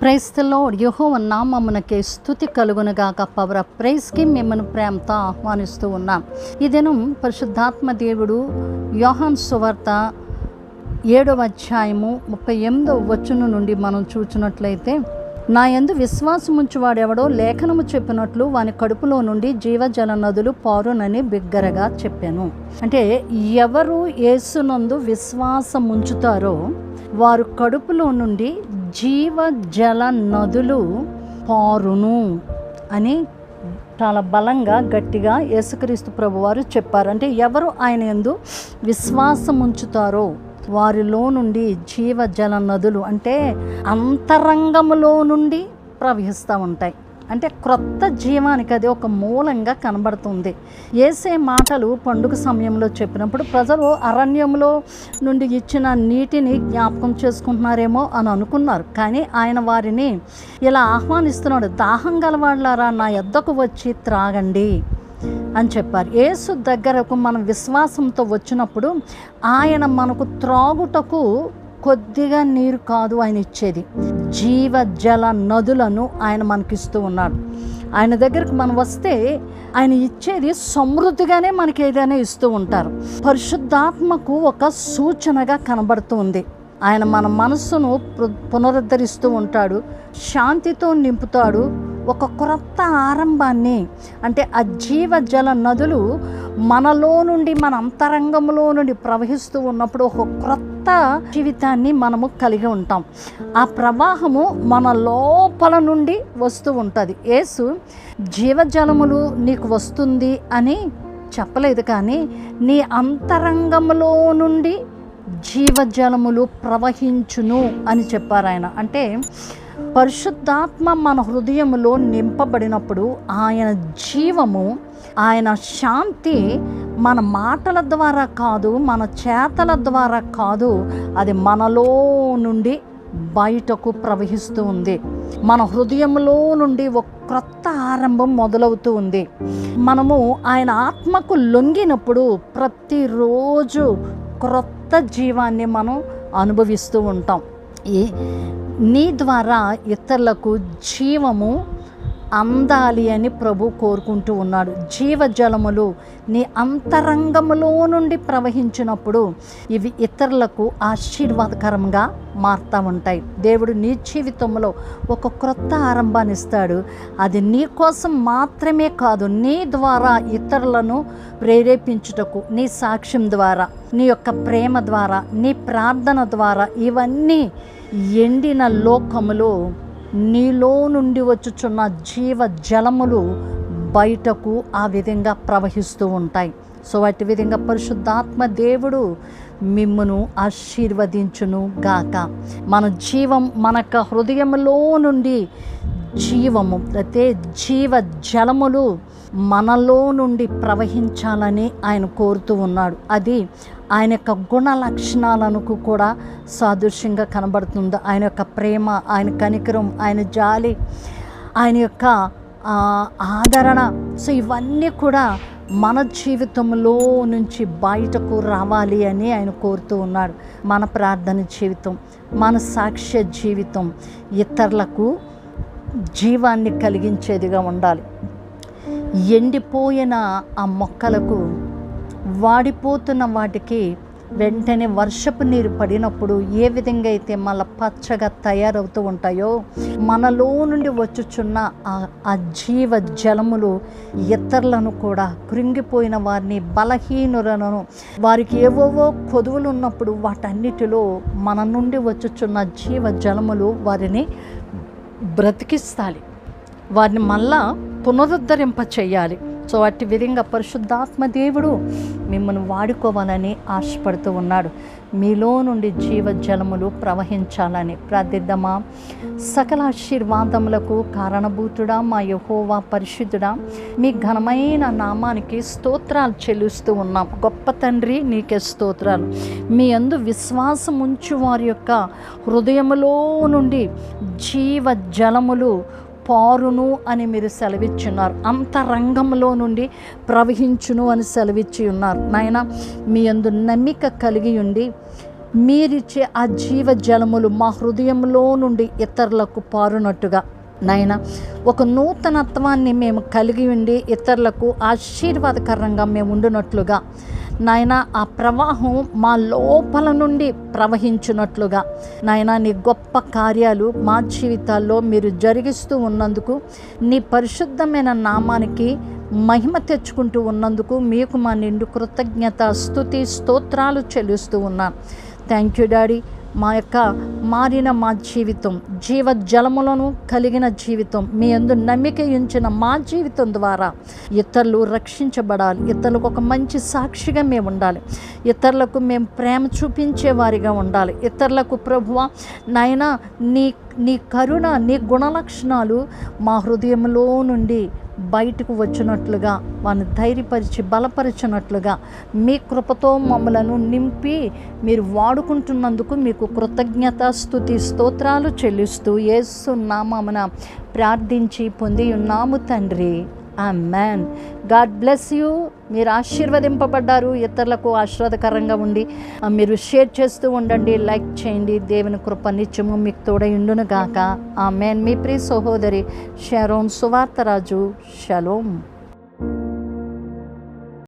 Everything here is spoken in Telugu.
ప్రైస్తలో యహోవ నామమునకే స్థుతి కలుగునుగాక పవర ప్రైస్కి మిమ్మల్ని ప్రేమతో ఆహ్వానిస్తూ ఉన్నాం. ఈ దినం పరిశుద్ధాత్మ దేవుడు యోహాన్ సువార్త ఏడవ అధ్యాయము ముప్పై ఎనిమిదవ వచ్చును నుండి మనం చూచినట్లయితే నా యందు విశ్వాసముంచువాడెవడో లేఖనము చెప్పినట్లు వాని కడుపులో నుండి జీవజల నదులు పారునని బిగ్గరగా చెప్పాను. అంటే ఎవరు యేసునందు విశ్వాసముంచుతారో వారు కడుపులో నుండి జీవజల నదులు పారును అని చాలా బలంగా గట్టిగా యేసుక్రీస్తు ప్రభువారు చెప్పారు. అంటే ఎవరు ఆయన ఎందు విశ్వాసం ఉంచుతారో వారిలో నుండి జీవజల నదులు అంటే అంతరంగములో నుండి ప్రవహిస్తూ ఉంటాయి. అంటే క్రొత్త జీవానికి అది ఒక మూలంగా కనబడుతుంది. ఏసే మాటలు పండుగ సమయంలో చెప్పినప్పుడు ప్రజలు అరణ్యంలో నుండి ఇచ్చిన నీటిని జ్ఞాపకం చేసుకుంటున్నారేమో అని అనుకున్నారు. కానీ ఆయన వారిని ఇలా ఆహ్వానిస్తున్నాడు దాహం గలవాళ్ళారా నా ఎద్దకు వచ్చి త్రాగండి అని చెప్పారు. యేసు దగ్గరకు మనం విశ్వాసంతో వచ్చినప్పుడు ఆయన మనకు త్రాగుటకు కొద్దిగా నీరు కాదు ఆయన ఇచ్చేది. జీవజల నదులను ఆయన మనకిస్తూ ఉన్నాడు. ఆయన దగ్గరకు మనం వస్తే ఆయన ఇచ్చేది సమృద్ధిగానే మనకి ఏదైనా ఇస్తూ ఉంటారు. పరిశుద్ధాత్మకు ఒక సూచనగా కనబడుతుంది ఆయన మన మనస్సును పునరుద్ధరిస్తూ ఉంటాడు. శాంతితో నింపుతాడు. ఒక క్రొత్త ఆరంభాన్ని అంటే ఆ జీవజల నదులు మనలో నుండి మన అంతరంగంలో నుండి ప్రవహిస్తూ ఉన్నప్పుడు ఒక క్రొత్త జీవితాన్ని మనము కలిగి ఉంటాం. ఆ ప్రవాహము మన లోపల నుండి వస్తూ ఉంటుంది. యేసు జీవజలములు నీకు వస్తుంది అని చెప్పలేదు కానీ నీ అంతరంగంలో నుండి జీవజలములు ప్రవహించును అని చెప్పారు ఆయన. అంటే పరిశుద్ధాత్మ మన హృదయములో నింపబడినప్పుడు ఆయన జీవము ఆయన శాంతి మన మాటల ద్వారా కాదు మన చేతల ద్వారా కాదు. అది మనలో నుండి బయటకు ప్రవహిస్తూ ఉంది. మన హృదయంలో నుండి ఒక క్రొత్త ఆరంభం మొదలవుతూ ఉంది. మనము ఆయన ఆత్మకు లొంగినప్పుడు ప్రతిరోజు క్రొత్త జీవాన్ని మనం అనుభవిస్తూ ఉంటాం. ఈ నీ ద్వారా ఇతరులకు జీవము అందాలి అని ప్రభు కోరుకుంటూ ఉన్నాడు. జీవజలములు నీ అంతరంగములో నుండి ప్రవహించినప్పుడు ఇవి ఇతరులకు ఆశీర్వాదకరంగా మారుతూ ఉంటాయి. దేవుడు నీ జీవితంలో ఒక క్రొత్త ఆరంభాన్ని ఇస్తాడు. అది నీ కోసం మాత్రమే కాదు నీ ద్వారా ఇతరులను ప్రేరేపించుటకు నీ సాక్ష్యం ద్వారా నీ యొక్క ప్రేమ ద్వారా నీ ప్రార్థన ద్వారా ఇవన్నీ ఎండిన లోకములో నీలో నుండి వచ్చుచున్న జీవ జలములు బయటకు ఆ విధంగా ప్రవహిస్తూ ఉంటాయి. సో వాటి విధంగా పరిశుద్ధాత్మ దేవుడు మిమ్మును ఆశీర్వదించును గాక. మన జీవం మనక హృదయంలో నుండి జీవము అయితే జీవ జలములు మనలో నుండి ప్రవహించాలని ఆయన కోరుతూ ఉన్నాడు. అది ఆయన యొక్క గుణ లక్షణాలకు కూడా సాదృశ్యంగా కనబడుతుంది. ఆయన యొక్క ప్రేమ ఆయన కనికరం ఆయన జాలి ఆయన యొక్క ఆదరణ. సో ఇవన్నీ కూడా మన జీవితంలో నుంచి బయటకు రావాలి అని ఆయన కోరుతూ ఉన్నాడు. మన ప్రార్థన జీవితం మన సాక్ష్య జీవితం ఇతరులకు జీవాన్ని కలిగించేదిగా ఉండాలి. ఎండిపోయిన ఆ మొక్కలకు వాడిపోతున్న వాటికి వెంటనే వర్షపు నీరు పడినప్పుడు ఏ విధంగా అయితే మళ్ళీ పచ్చగా తయారవుతూ ఉంటాయో మనలో నుండి వచ్చుచున్న ఆ జీవ జలములు ఇతరులను కూడా కృంగిపోయిన వారిని బలహీనులను వారికి ఏవోవో కొదువులు ఉన్నప్పుడు వాటన్నిటిలో మన నుండి వచ్చుచున్న జీవ జలములు వారిని బ్రతికిస్తాలి. వారిని మళ్ళా పునరుద్ధరింప చేయాలి సో అట్టి విధంగా పరిశుద్ధాత్మ దేవుడు మిమ్మల్ని వాడుకోవాలని ఆశపడుతూ ఉన్నాడు. మీలో నుండి జీవజలములు ప్రవహించాలని ప్రార్థిద్దామా. సకల ఆశీర్వాదములకు కారణభూతుడా మా యహోవా పరిశుద్ధుడా మీ ఘనమైన నామానికి స్తోత్రాలు చెల్లిస్తూ ఉన్నాం. గొప్ప తండ్రి నీకే స్తోత్రాలు. మీ అందు విశ్వాసం ఉంచు వారి యొక్క హృదయములో నుండి జీవ జలములు పారును అని మీరు సెలవిచ్చున్నారు. అంతరంగంలో నుండి ప్రవహించును అని సెలవిచ్చి ఉన్నారు. నాయన మీ అందు నమ్మిక కలిగి ఉండి మీరిచ్చే ఆ జీవ జలములు మా హృదయంలో నుండి ఇతరులకు పారునట్టుగా. నాయన ఒక నూతనత్వాన్ని మేము కలిగి ఉండి ఇతరులకు ఆశీర్వాదకరంగా మేము ఉండునట్లుగా. నాయన ఆ ప్రవాహం మా లోపల నుండి ప్రవహించున్నట్లుగా నాయన నీ గొప్ప కార్యాలు మా జీవితాల్లో మీరు జరిగిస్తూ ఉన్నందుకు నీ పరిశుద్ధమైన నామానికి మహిమ తెచ్చుకుంటూ ఉన్నందుకు మీకు మా నిండు కృతజ్ఞత స్థుతి స్తోత్రాలు చెల్లిస్తూ ఉన్నాను థ్యాంక్ యూ డాడీ మా యొక్క మారిన మా జీవితం జీవ జలములను కలిగిన జీవితం మీ అందు నమ్మిక ఉంచిన మా జీవితం ద్వారా ఇతరులు రక్షించబడాలి. ఇతరులకు ఒక మంచి సాక్షిగా మేము ఉండాలి. ఇతరులకు మేము ప్రేమ చూపించే వారిగా ఉండాలి. ఇతరులకు ప్రభువ నాయన నీ నీ కరుణ నీ గుణలక్షణాలు మా హృదయంలో నుండి బయటకు వచ్చినట్లుగా వారిని ధైర్యపరిచి బలపరిచినట్లుగా మీ కృపతో మమ్మలను నింపి మీరు వాడుకుంటున్నందుకు మీకు కృతజ్ఞత స్థుతి స్తోత్రాలు చెల్లిస్తూ ఏసు నామమున ప్రార్థించి పొంది ఉన్నాము తండ్రి. ఆ మ్యాన్ గాడ్ బ్లెస్ యూ మీరు ఆశీర్వదింపబడ్డారు. ఇతరులకు ఆశీర్వాదకరంగా ఉండి మీరు షేర్ చేస్తూ ఉండండి. లైక్ చేయండి. దేవుని కృప నిత్యము మీకు తోడయుండును గాక. ఆ మ్యాన్ మీ ప్రియ సహోదరి షరోన్ సువార్తరాజు షలోం